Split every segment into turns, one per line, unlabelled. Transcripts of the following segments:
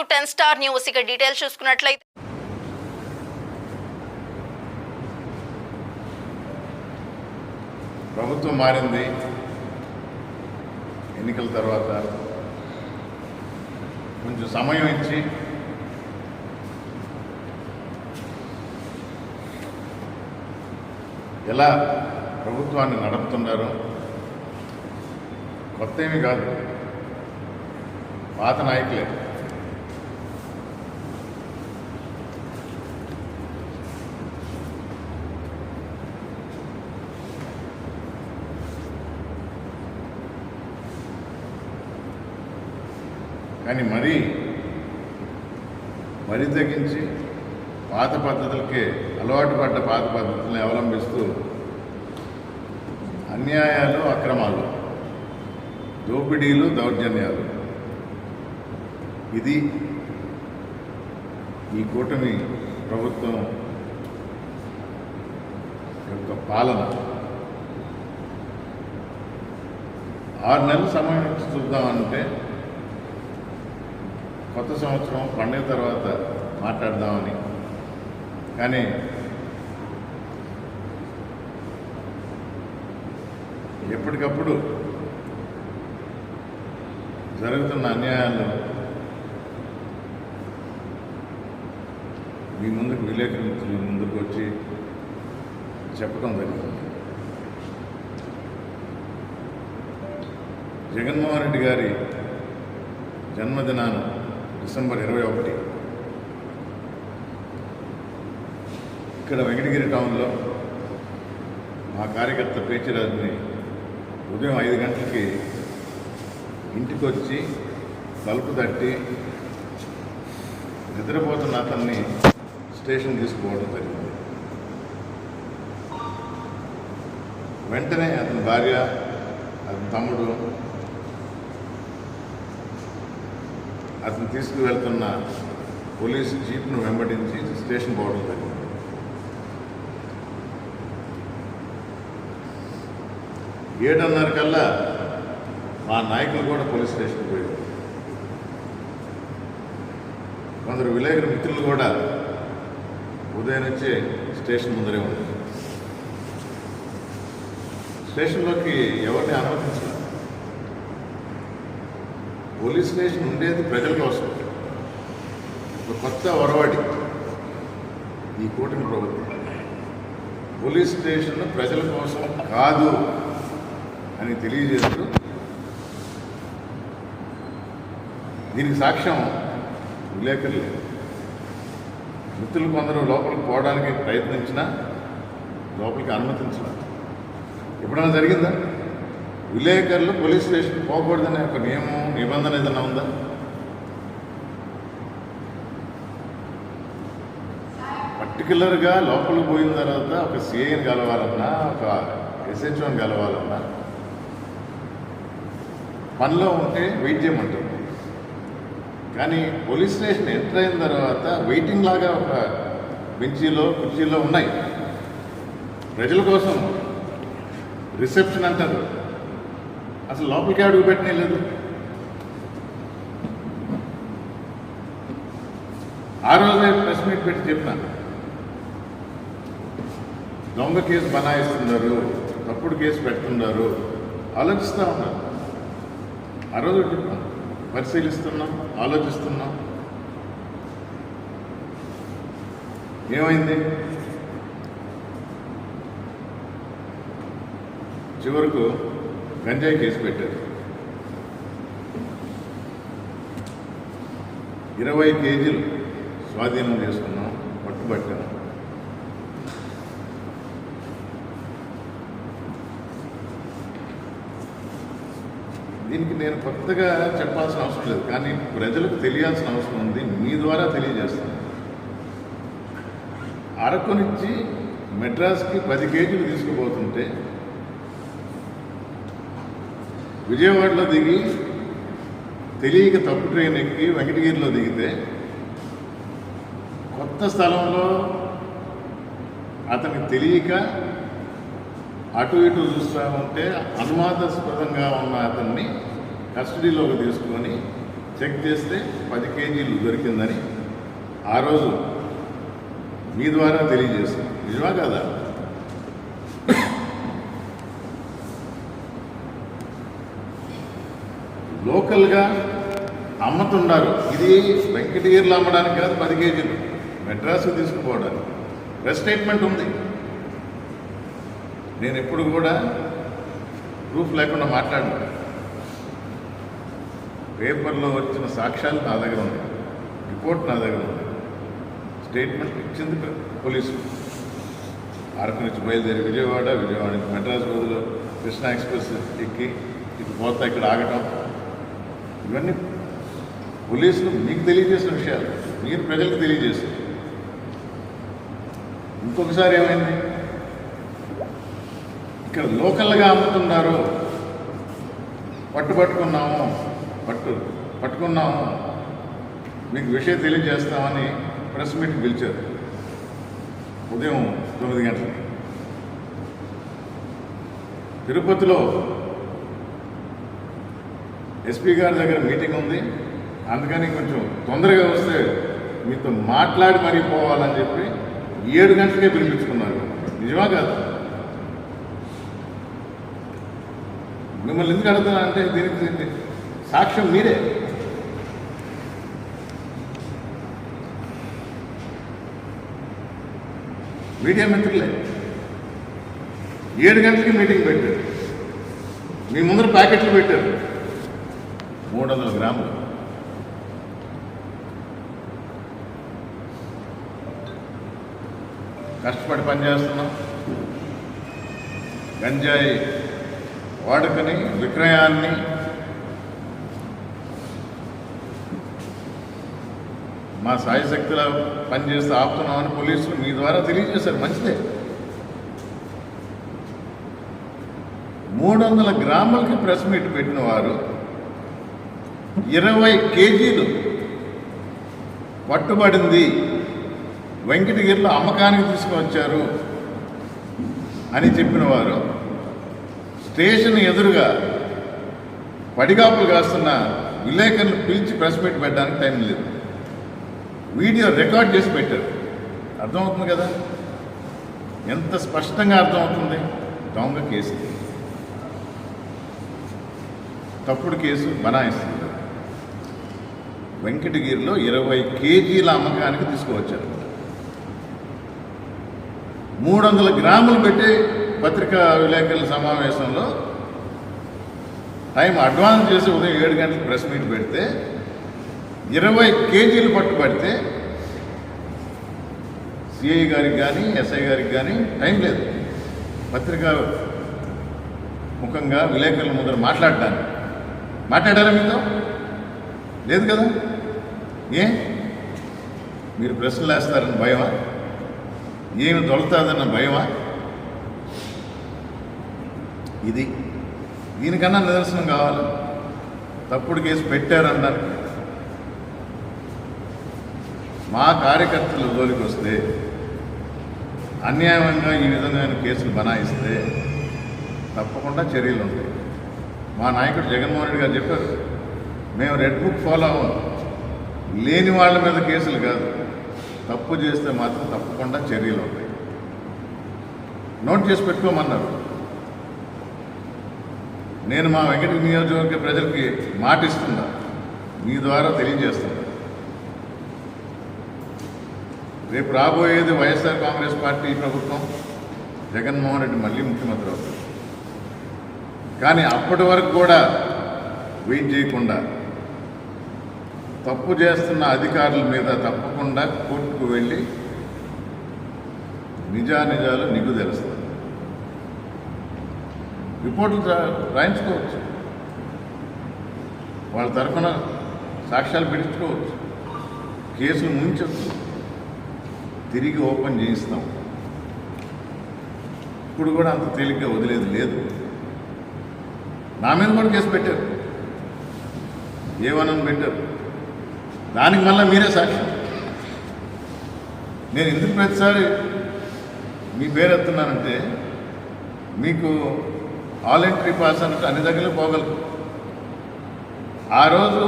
To ten star news. ఇక details చూసుకున్నట్లయితే
ప్రభుత్వం మారింది. ఎన్నికల తర్వాత కొంచెం సమయం ఇచ్చి ఎలా ప్రభుత్వాన్ని నడుపుతున్నారు? కొత్త ఏమీ కాదు. పాత నాయకులే. కానీ మరీ మరీ తగ్గించి పాత పద్ధతులకే అలవాటు పడ్డ పాత పద్ధతులను అవలంబిస్తూ అన్యాయాలు అక్రమాలు దోపిడీలు దౌర్జన్యాలు. ఇది ఈ కూటమి ప్రభుత్వం యొక్క పాలన. ఆరు నెలలు సమయం చూద్దామంటే కొత్త సంవత్సరం పండుగ తర్వాత మాట్లాడదామని. కానీ ఎప్పటికప్పుడు జరుగుతున్న అన్యాయాలు మీ ముందుకు విలేకరుల ముందుకు వచ్చి చెప్పడం జరిగింది. జగన్మోహన్ రెడ్డి గారి జన్మదినాన్ని డిసెంబర్ ఇరవై ఒకటి. ఇక్కడ వెంకటగిరి టౌన్లో మా కార్యకర్త పేచిరాజుని ఉదయం ఐదు గంటలకి ఇంటికి వచ్చి తలుపు తట్టి నిద్రపోతున్న అతన్ని స్టేషన్ తీసుకుపోవడం జరిగింది. వెంటనే అతని భార్య అతని తమ్ముడు అతను తీసుకువెళ్తున్న పోలీసు జీప్ను వెంబడించి స్టేషన్ పోవడం జరిగింది ఏడున్నర కల్లా మా నాయకులు కూడా పోలీస్ స్టేషన్కి పోయారు. కొందరు విలేకరు మిత్రులు కూడా ఉదయం నుంచే స్టేషన్ ముందరే ఉన్నారు. స్టేషన్లోకి ఎవరిని అనుమతించారు పోలీస్ స్టేషన్ ఉండేది ప్రజల కోసం. ఒక కొత్త ఒరవడి ఈ కూటమి ప్రభుత్వం. పోలీస్ స్టేషన్ ప్రజల కోసం కాదు అని తెలియజేస్తూ దీనికి సాక్ష్యం విలేకరులు మిత్రులు కొందరు లోపలికి పోవడానికి ప్రయత్నించినా లోపలికి అనుమతించిన ఎప్పుడైనా జరిగిందా? విలేకరులు పోలీస్ స్టేషన్ పోకూడదనే ఒక నియమం నిబంధన ఏదైనా ఉందా? పర్టికులర్గా లోపలికి పోయిన తర్వాత ఒక సిఐని కలవాలన్నా ఒక ఎస్హెచ్ఓని కలవాలన్నా పనిలో ఉంటే వెయిట్ చేయమంటుంది. కానీ పోలీస్ స్టేషన్ ఎంటర్ అయిన తర్వాత వెయిటింగ్ లాగా ఒక బెంచీలో కుర్చీలో ఉన్నాయి. ప్రజల కోసం రిసెప్షన్ అంటారు. అసలు లోపలికి అడుగు పెట్టనే లేదు. ఆ రోజే ప్రెస్ మీట్ పెట్టి చెప్పాను. దొంగ కేసు బనాయిస్తున్నారు తప్పుడు కేసు పెడుతున్నారు ఆలోచిస్తూ ఉన్నారు ఆ రోజు చెప్పాను. పరిశీలిస్తున్నాం ఆలోచిస్తున్నాం. ఏమైంది? చివరకు గంజాయి కేసు పెట్టారు. ఇరవై కేజీలు స్వాధీనం చేసుకున్నాం పట్టుబట్టాం. దీనికి నేను కొత్తగా చెప్పాల్సిన అవసరం లేదు కానీ ప్రజలకు తెలియాల్సిన అవసరం ఉంది మీ ద్వారా తెలియజేస్తాను. అరకు నుంచి మెడ్రాస్కి పది కేజీలు తీసుకుపోతుంటే విజయవాడలో దిగి తెలియక తప్పు ట్రైన్ ఎక్కి వెంకటగిరిలో దిగితే కొత్త స్థలంలో అతనికి తెలియక అటు ఇటు చూస్తూ ఉంటే అనుమానాస్పదంగా ఉన్న అతన్ని కస్టడీలోకి తీసుకొని చెక్ చేస్తే పది కేజీలు దొరికిందని ఆ రోజు మీ ద్వారా తెలియజేస్తాం నిజమా కదా? లోకల్గా అమ్ముతున్నారు ఇది వెంకటగిరిలో అమ్మడానికి కాదు పది కేజీలు. మెడ్రాస్కి తీసుకుపోవడానికి ప్రెస్ స్టేట్మెంట్ ఉంది. నేను ఎప్పుడు కూడా ప్రూఫ్ లేకుండా మాట్లాడను. పేపర్లో వచ్చిన సాక్ష్యాలు నా దగ్గర ఉంది రిపోర్ట్ నా దగ్గర ఉంది. స్టేట్మెంట్ ఇచ్చింది పోలీసు. అరకు నుంచి బయలుదేరి విజయవాడ విజయవాడ నుంచి మెడ్రాస్ బదులు కృష్ణా ఎక్స్ప్రెస్ ఎక్కి ఇటు పోతా ఇక్కడ ఆగటం. ఇవన్నీ పోలీసులు మీకు తెలియజేసిన విషయాలు. మీరు ప్రజలకు తెలియజేస్తారు ఇంకొకసారి ఏమైంది? ఇక్కడ లోకల్గా అమ్ముతున్నారు పట్టు పట్టుకున్నాము పట్టు పట్టుకున్నాము మీకు విషయం తెలియజేస్తామని ప్రెస్ మీట్ పిలిచారు. ఉదయం తొమ్మిది గంటలకి. తిరుపతిలో ఎస్పీ గారి దగ్గర మీటింగ్ ఉంది. అందుకని కొంచెం తొందరగా వస్తే మీతో మాట్లాడి మరీ పోవాలని చెప్పి ఏడు గంటలకే పిలిపించుకున్నారు. నిజమా కాదు? మిమ్మల్ని ఎందుకు అడుగుతున్నా అంటే దీనికి సాక్ష్యం మీరే. మీడియా మిత్రులే. ఏడు గంటలకి మీటింగ్ పెట్టారు. మీ ముందర ప్యాకెట్లు పెట్టారు. రెండు వందల గ్రాములు. కష్టపడి పనిచేస్తున్నాం గంజాయి వాడుకని విక్రయాన్ని మా సాయశక్తిలో పనిచేస్తూ ఆపుతున్నామని పోలీసులు మీ ద్వారా తెలియజేశారు. మంచిదే. మూడు వందల గ్రాములకి ప్రెస్ మీట్ పెట్టిన వారు ఇరవై కేజీలు పట్టుబడింది. వెంకటగిరిలో అమ్మకానికి తీసుకువచ్చారు అని చెప్పిన వారు స్టేషన్ ఎదురుగా పడిగాపులు కాస్తున్న విలేకరులు పిలిచి ప్రెస్ మీట్ పెట్టడానికి టైం లేదు. వీడియో రికార్డ్ చేసి పెట్టారు. అర్థమవుతుంది కదా? ఎంత స్పష్టంగా అర్థమవుతుంది? దొంగ కేసు. తప్పుడు కేసు బనాయిస్తుంది వెంకటగిరిలో ఇరవై కేజీల అమ్మకానికి తీసుకువచ్చారు. మూడు వందల గ్రాములు పెట్టి పత్రికా విలేకరుల సమావేశంలో టైం అడ్వాన్స్ చేసి ఉదయం ఏడు గంటలకు ప్రెస్ మీట్ పెడితే ఇరవై కేజీలు పట్టుబడితే సిఐ గారికి కానీ ఎస్ఐ గారికి కానీ టైం లేదు. పత్రికా ముఖంగా విలేకరుల ముందర మాట్లాడడానికి మాట్లాడారా మీతో? లేదు కదా? ఏ? మీరు ప్రశ్నలు వేస్తారని భయమా? ఏమి దొరుకుతుందన్న భయమా? ఇది దీనికన్నా నిదర్శనం కావాలి. తప్పుడు కేసు పెట్టారనడానికి మా కార్యకర్తలు జోలికి వస్తే అన్యాయంగా ఈ విధమైన కేసులు బనాయిస్తే తప్పకుండా చర్యలు ఉంటాయి. మా నాయకుడు జగన్మోహన్ రెడ్డి గారు చెప్పారు. మేము రెడ్ బుక్ ఫాలో అవ్వం లేని వాళ్ళ మీద కేసులు కాదు. తప్పు చేస్తే మాత్రం తప్పకుండా చర్యలు ఉంటాయి. నోట్ చేసి పెట్టుకోమన్నారు. నేను మా వెంకట నియోజకవర్గ ప్రజలకి మాటిస్తున్నా మీ ద్వారా తెలియజేస్తున్నా. రేపు రాబోయేది వైఎస్ఆర్ కాంగ్రెస్ పార్టీ ప్రభుత్వం జగన్మోహన్ రెడ్డి మళ్ళీ ముఖ్యమంత్రి అవుతారు. కానీ అప్పటి వరకు కూడా వెయిట్ చేయకుండా తప్పు చేస్తున్న అధికారుల మీద తప్పకుండా కోర్టుకు వెళ్ళి నిజానిజాలు నిగ్గు తెలుస్తుంది రిపోర్టులు రాయించుకోవచ్చు. వాళ్ళ తరఫున సాక్ష్యాలు పెట్టించుకోవచ్చు కేసులు ముంచవచ్చు తిరిగి ఓపెన్ చేయిస్తాం. ఇప్పుడు కూడా అంత తేలిగ్గా వదిలేదు లేదు. నా మీద కూడా కేసు పెట్టారు. ఏమనని పెట్టారు. దానికి మళ్ళీ మీరే సాక్షి. నేను ఎందుకు ప్రతిసారి మీ పేరు ఎత్తున్నానంటే మీకు ఆల్ ఎంట్రీ పాస్ అన్నట్టు అన్ని దగ్గర పోగలరు ఆ రోజు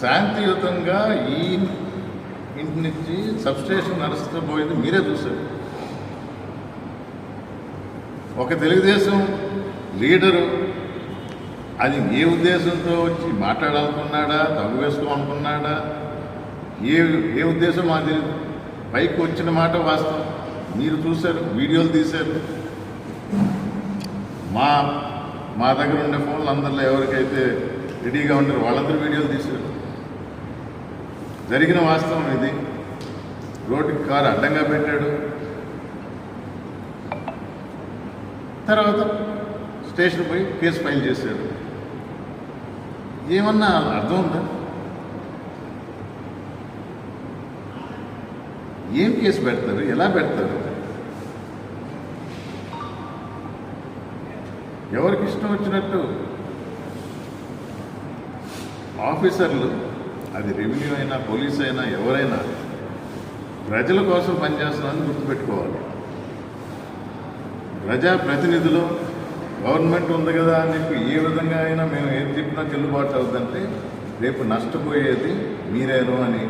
శాంతియుతంగా ఈ ఇంటి నుంచి సబ్స్టేషన్ నడుస్తూ పోయింది మీరే చూశారు. ఒక తెలుగుదేశం లీడరు అది ఏ ఉద్దేశంతో వచ్చి మాట్లాడాలనుకున్నాడా తగు వేసుకోమనుకున్నాడా ఏ ఏ ఉద్దేశం మాకు తెలియదు పైకి వచ్చిన మాట వాస్తవం. మీరు చూశారు వీడియోలు తీశారు. మా మా దగ్గర ఉండే ఫోన్లు అందరిలో ఎవరికైతే రెడీగా ఉండరు వాళ్ళందరూ వీడియోలు తీశారు. జరిగిన వాస్తవం ఇది. రోడ్డుకి కారు అడ్డంగా పెట్టాడు. తర్వాత స్టేషన్ పోయి కేసు ఫైల్ చేశాడు. ఏమన్నా అర్థం ఉందా? ఏం కేసు పెడతారు? ఎలా పెడతారు? ఎవరికి ఇష్టం వచ్చినట్టు? ఆఫీసర్లు అది రెవెన్యూ అయినా పోలీస్ అయినా ఎవరైనా ప్రజల కోసం పనిచేస్తున్నారని గుర్తుపెట్టుకోవాలి. ప్రజా ప్రతినిధులు గవర్నమెంట్ ఉంది కదా అని చెప్పి ఏ విధంగా అయినా మేము ఏది చెప్పినా చెల్లుబాటు అవుతుందంటే రేపు నష్టపోయేది మీరేను అని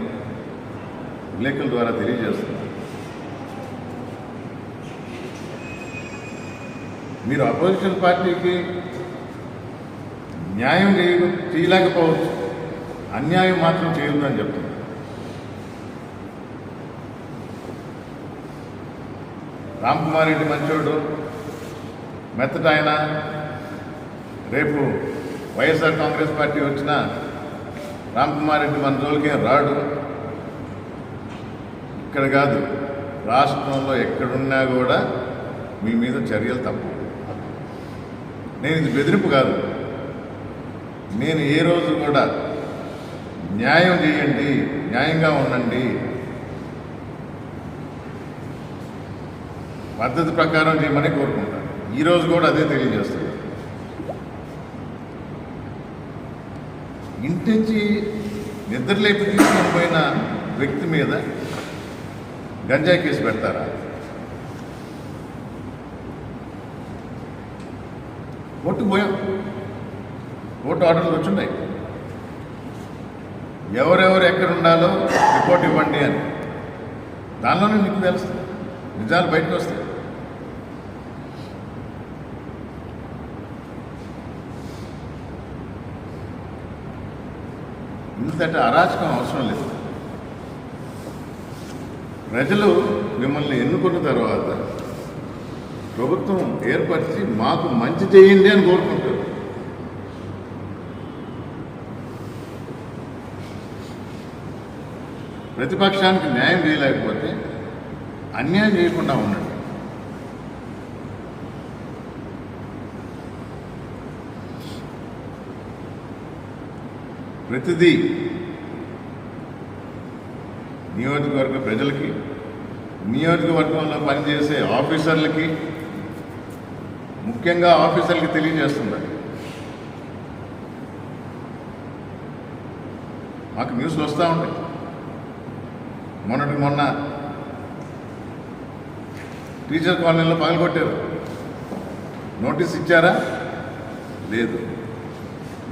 విలేకరుల ద్వారా తెలియజేస్తున్నాం మీరు అపోజిషన్ పార్టీకి న్యాయం చేయ చేయలేకపోవచ్చు. అన్యాయం మాత్రం చేయొద్దని చెప్తున్నారు. రామ్ కుమార్ రెడ్డి మంచోడు. మెత్తట ఆయన రేపు వైఎస్ఆర్ కాంగ్రెస్ పార్టీ వచ్చిన రామ్ కుమార్ రెడ్డి మన జోలికి రాడు? ఇక్కడ కాదు రాష్ట్రంలో ఎక్కడున్నా కూడా మీ మీద చర్యలు తప్పు. నేను ఇది బెదిరింపు కాదు. నేను ఏ రోజు కూడా న్యాయం చేయండి న్యాయంగా ఉండండి. పద్ధతి ప్రకారం చేయమని కోరుకుంటాను ఈరోజు కూడా అదే తెలియజేస్తుంది ఇంటి నుంచి నిద్రలేపి తీసుకొని పోయిన వ్యక్తి మీద గంజాయి కేసు పెడతారా? ఓటు పోయాం. ఓటు ఆర్డర్లు వచ్చున్నాయి. ఎవరెవరు ఎక్కడ ఉండాలో రిపోర్ట్ ఇవ్వండి అని. దానిలోనే నీకు తెలుస్తుంది. నిజాలు బయటకు వస్తాయి. ఇంతటి అరాచకం అవసరం లేదు. ప్రజలు మిమ్మల్ని ఎన్నుకున్న తర్వాత ప్రభుత్వం ఏర్పరిచి మాకు మంచి చేయండి అని కోరుకుంటారు. ప్రతిపక్షానికి న్యాయం చేయలేకపోతే అన్యాయం చేయకుండా ఉండండి. ప్రతిదీ నియోజకవర్గ ప్రజలకి నియోజకవర్గంలో పనిచేసే ఆఫీసర్లకి ముఖ్యంగా ఆఫీసర్లకి తెలియజేస్తున్నారు. మాకు న్యూస్లు వస్తూ ఉంటాయి మొన్నటి మొన్న టీచర్ కాలనీలో పగలగొట్టారు. నోటీస్ ఇచ్చారా? లేదు.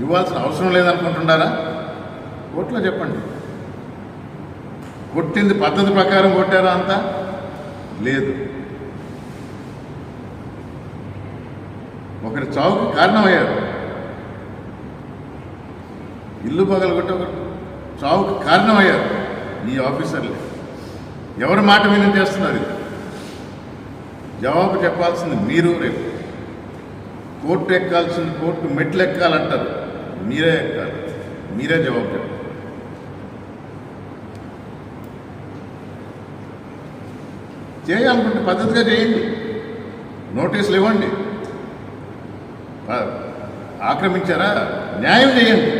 ఇవ్వాల్సిన అవసరం లేదనుకుంటున్నారా? కోర్టులో చెప్పండి. కొట్టింది పద్ధతి ప్రకారం కొట్టారా అంతా? లేదు. ఒకరి చావుకు కారణమయ్యారు. ఇల్లు పగలగొట్టి ఒకరు చావుకు కారణమయ్యారు. ఈ ఆఫీసర్లు. ఎవరి మాట విని చేస్తున్నారు జవాబు చెప్పాల్సింది మీరు రేపు. కోర్టు ఎక్కాల్సింది కోర్టు మెట్లు ఎక్కాలంటారు. మీరే ఎక్కాలి. మీరే జవాబు చెప్పాలి చేయాలనుకుంటే పద్ధతిగా చేయండి. నోటీసులు ఇవ్వండి. ఆక్రమించారా? న్యాయం చేయండి.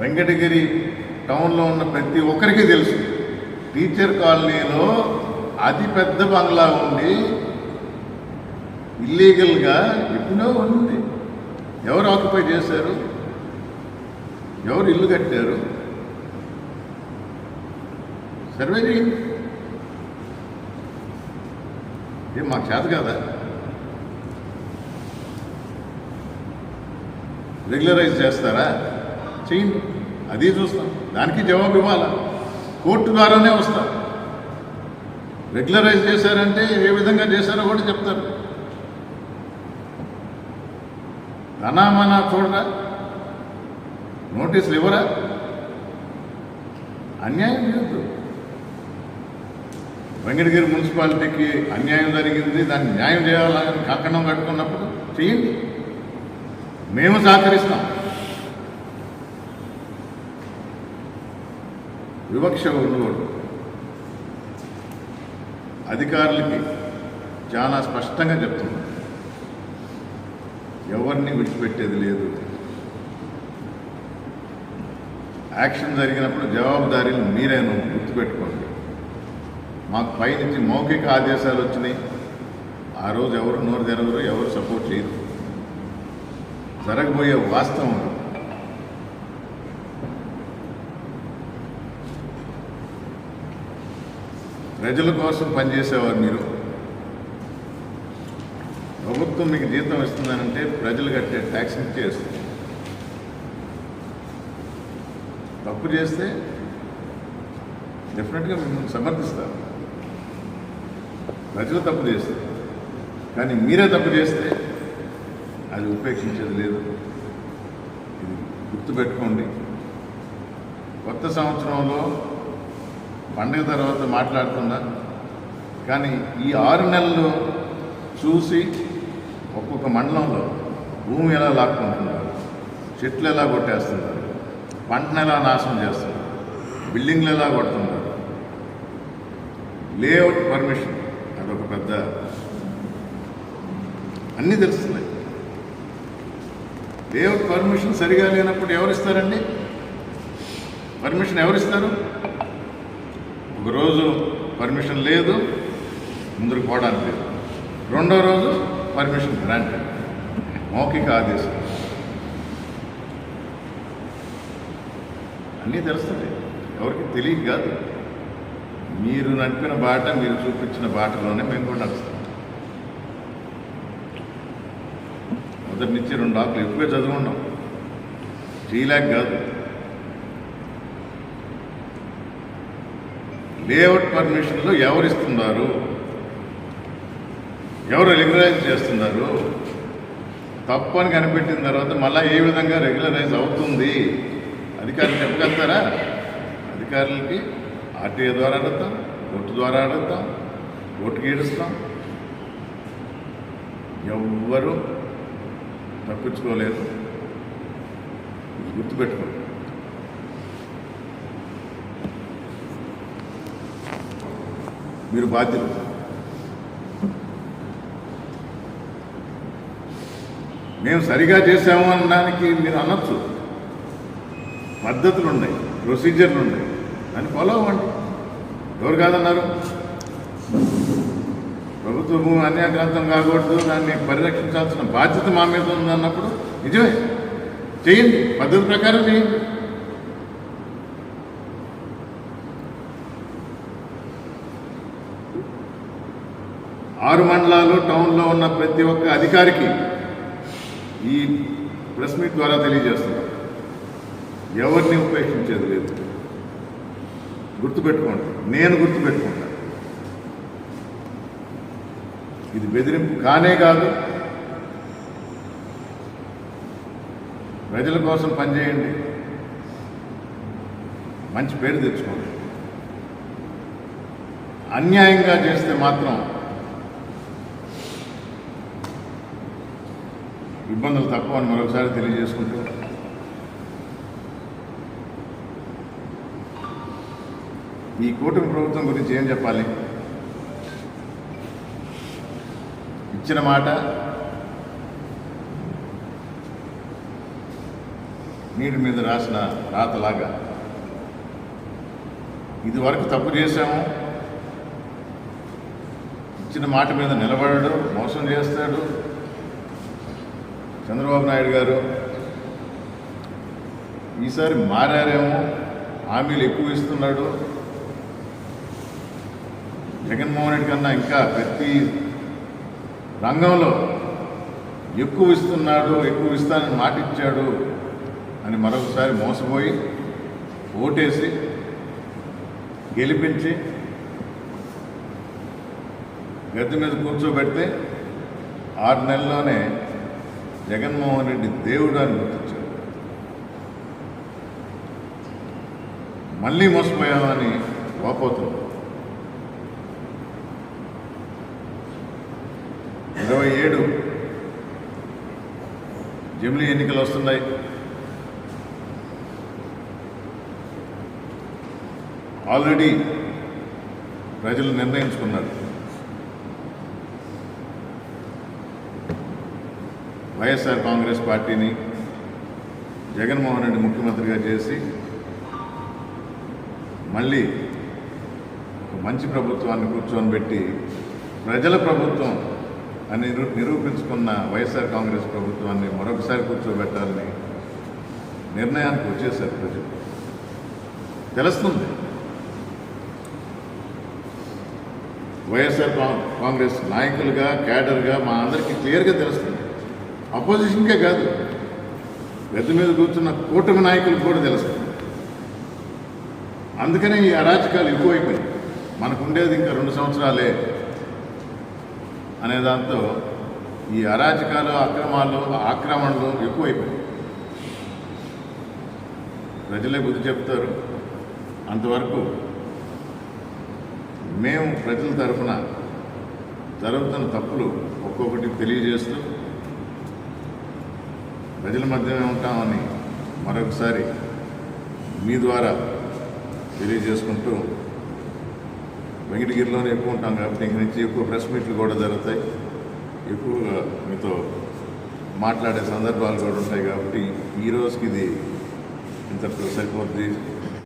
వెంకటగిరి టౌన్లో ఉన్న ప్రతి ఒక్కరికి తెలుసు టీచర్ కాలనీలో అతి పెద్ద బంగ్లా ఉండి ఇల్లీగల్గా ఎప్పుడో ఉంది ఎవరు ఆక్యుపై చేశారు? ఎవరు ఇల్లు కట్టారు? సర్వే చేయండి. ఏం మాకు చేత కదా? రెగ్యులరైజ్ చేస్తారా? చేయండి. అది చూస్తాం. దానికి జవాబు ఇవ్వాలా? కోర్టు ద్వారానే వస్తాం. రెగ్యులరైజ్ చేశారంటే ఏ విధంగా చేశారో కూడా చెప్తారు. అనామనా చూడరా? నోటీసులు ఇవ్వరా? అన్యాయం లేదు వెంకటగిరి మున్సిపాలిటీకి అన్యాయం జరిగింది దాన్ని న్యాయం చేయాలని కంకణం కట్టుకున్నప్పుడు చేయండి. మేము సహకరిస్తాం. వివక్ష ఉండకూడదు అధికారులకి చాలా స్పష్టంగా చెప్తున్నాం. ఎవరిని విడిచిపెట్టేది లేదు. యాక్షన్ జరిగినప్పుడు జవాబుదారీలు మీరేను గుర్తుపెట్టుకోండి. మాకు పైనుంచి మౌఖిక ఆదేశాలు వచ్చినాయి. ఆ రోజు ఎవరు నోరు తెరవరు ఎవరు సపోర్ట్ చేయరు. జరగబోయే వాస్తవం ప్రజల కోసం పనిచేసేవారు మీరు. ప్రభుత్వం మీకు జీతం ఇస్తుందనంటే ప్రజలు కట్టే ట్యాక్స్ ఇచ్చే ఇస్తుంది తప్పు చేస్తే డెఫినెట్గా మిమ్మల్ని సమర్థిస్తారు. ప్రజలు తప్పు చేస్తారు కానీ మీరే తప్పు చేస్తే అది ఉపేక్షించేది లేదు. ఇది గుర్తుపెట్టుకోండి. కొత్త సంవత్సరంలో పండుగ తర్వాత మాట్లాడుతున్నా. కానీ ఈ ఆరు నెలలు చూసి ఒక్కొక్క మండలంలో భూమి ఎలా లాక్కుంటున్నారు? చెట్లు ఎలా కొట్టేస్తున్నారు? పంటను ఎలా నాశనం చేస్తున్నారు? బిల్డింగ్లు ఎలా కొడుతున్నారు? లేఅవుట్ పర్మిషన్ పెద్ద. అన్నీ తెలుస్తున్నాయి. దేవుడు పర్మిషన్ సరిగా లేనప్పుడు ఎవరిస్తారండి? పర్మిషన్ ఎవరిస్తారు? ఒకరోజు పర్మిషన్ లేదు ముందుకు పోవడానికి లేదు. రెండో రోజు పర్మిషన్ గ్రాంట్ మౌఖిక ఆదేశం. అన్నీ తెలుస్తుంది ఎవరికి తెలియదు కాదు. మీరు నడిపిన బాట మీరు చూపించిన బాటలోనే మేము కూడా నడుస్తాం. మొదటి నుంచి రెండు ఆకులు ఎక్కువే చదువుకున్నాం చేయలేక కాదు. లేఅవుట్ పర్మిషన్లు ఎవరు ఇస్తున్నారు? ఎవరు రెగ్యులరైజ్ చేస్తున్నారు? తప్పు అని కనిపెట్టిన తర్వాత మళ్ళీ ఏ విధంగా రెగ్యులరైజ్ అవుతుంది? అధికారులు చెప్పగలుగుతారా? అధికారులకి ఆర్టీఏ ద్వారా అడుగుతాం కోర్టు ద్వారా అడుగుతాం కోర్టుకి ఏడుస్తాం. ఎవ్వరు తప్పించుకోలేదు. గుర్తుపెట్టుకోండి. మీరు బాధ్యులు. మేము సరిగా చేసాము అనడానికి మీరు అనొచ్చు. పద్ధతులు ఉన్నాయి ప్రొసీజర్లు ఉన్నాయి దాన్ని ఫాలో అవ్వండి. ఎవరు కాదన్నారు? ప్రభుత్వ భూమి అన్యాక్రాంతం కాకూడదు దాన్ని పరిరక్షించాల్సిన బాధ్యత మా మీద ఉందన్నప్పుడు నిజమే. చేయండి పద్ధతి ప్రకారం చేయండి. ఆరు మండలాలు టౌన్లో ఉన్న ప్రతి ఒక్క అధికారికి ఈ ప్రెస్ మీట్ ద్వారా తెలియజేస్తున్నారు ఎవరిని ఉపేక్షించేది లేదు. గుర్తుపెట్టుకోండి. నేను గుర్తుపెట్టుకుంటాను ఇది బెదిరింపు కానే కాదు. ప్రజల కోసం పనిచేయండి. మంచి పేరు తెచ్చుకోండి. అన్యాయంగా చేస్తే మాత్రం ఇబ్బందులు తక్కువ అని మరొకసారి తెలియజేసుకుంటూ ఈ కూటమి ప్రభుత్వం గురించి ఏం చెప్పాలి? ఇచ్చిన మాట నీటి మీద రాసిన రాతలాగా. ఇది వరకు తప్పు చేశాము. ఇచ్చిన మాట మీద నిలబడడు మోసం చేస్తాడు. చంద్రబాబు నాయుడు గారు ఈసారి మారారేమో హామీలు ఎక్కువ ఇస్తున్నాడు. జగన్మోహన్ రెడ్డి కన్నా ఇంకా ప్రతి రంగంలో ఎక్కువ ఇస్తున్నాడు ఎక్కువ ఇస్తానని మాట ఇచ్చాడు అని మరొకసారి మోసపోయి ఓటేసి గెలిపించి గద్దె మీద కూర్చోబెడితే ఆరు నెలల్లోనే జగన్మోహన్ రెడ్డి దేవుడు అని గుర్తించాడు. మళ్ళీ మోసపోయామని వాపోతుంది ఇరవై ఏడు. జమిలీ ఎన్నికలు వస్తున్నాయి. ఆల్రెడీ ప్రజలు నిర్ణయించుకున్నారు. వైఎస్ఆర్ కాంగ్రెస్ పార్టీని జగన్మోహన్ రెడ్డి ముఖ్యమంత్రిగా చేసి మళ్ళీ మంచి ప్రభుత్వాన్ని కూర్చొని పెట్టి ప్రజల ప్రభుత్వం అని నిరూ- నిరూపించుకున్న వైఎస్ఆర్ కాంగ్రెస్ ప్రభుత్వాన్ని మరొకసారి కూర్చోబెట్టాలని నిర్ణయానికి వచ్చేసారు ప్రజలు. తెలుస్తుంది. వైఎస్ఆర్ కాంగ్రెస్ నాయకులుగా క్యాడర్గా మా అందరికీ క్లియర్గా తెలుస్తుంది. అపోజిషన్కే కాదు గద్దె మీద కూర్చున్న కూటమి నాయకులకు కూడా తెలుస్తుంది. అందుకనే ఈ అరాచకాలు ఎక్కువైపోయాయి మనకుండేది ఇంకా రెండు సంవత్సరాలే అనే దాంతో ఈ అరాచకాలు అక్రమాలు ఆక్రమణలు ఎక్కువైపోయాయి. ప్రజలే బుద్ధి చెప్తారు అంతవరకు మేము ప్రజల తరఫున జరుగుతున్న తప్పులు ఒక్కొక్కటి తెలియజేస్తూ ప్రజల మధ్యనే ఉంటామని మరొకసారి మీ ద్వారా తెలియజేసుకుంటూ వెంకటగిరిలోనే ఎక్కువ ఉంటాం కాబట్టి ఇంక నుంచి ఎక్కువ ప్రెస్ మీట్లు కూడా జరుగుతాయి. ఎక్కువగా మీతో మాట్లాడే సందర్భాలు కూడా ఉంటాయి కాబట్టి ఈ రోజుకి ఇది ఇంతటితో సరిపోద్ది.